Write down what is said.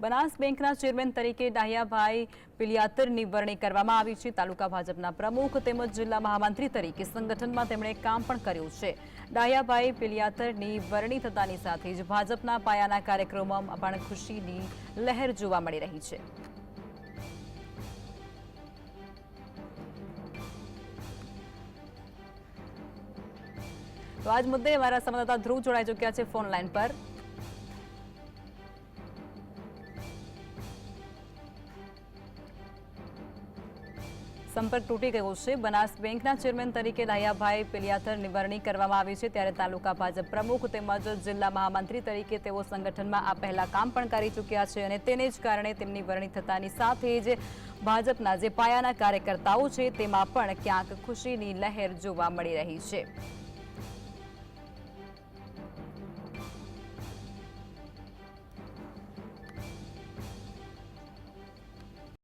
બનાસ બેંકના ચેરમેન તરીકે ડાહિયાભાઈ પિલિયાતરની વરણી કરવામાં આવી છે. તાલુકા ભાજપના પ્રમુખ તેમજ જિલ્લા મહામંત્રી તરીકે સંગઠનમાં તેમણે કામ પણ કર્યું છે. ડાહિયાભાઈ પિલિયાતરની વરણી થતાની સાથે જ ભાજપના પાયાના કાર્યક્રમોમાં પણ ખુશીની લહેર જોવા મળી રહી છે. તો આજ મુદ્દે અમારા સંવાદદાતા ધ્રુવ જોડાઈ ચૂક્યા છે ફોન લાઈન પર. સંપર્ક તૂટી ગયો છે. બનાસ બેંકના ચેરમેન તરીકે ડાયાભાઈ પેલિયાથરની વરણી કરવામાં આવી છે. ત્યારે તાલુકા ભાજપ પ્રમુખ તેમજ જિલ્લા મહામંત્રી તરીકે તેઓ સંગઠનમાં આ પહેલા કામ પણ કરી ચૂક્યા છે અને તેને જ કારણે તેમની વરણી થતાની સાથે જ ભાજપના જે પાયાના કાર્યકર્તાઓ છે, તેમાં પણ ક્યાંક ખુશીની લહેર જોવા મળી રહી છે.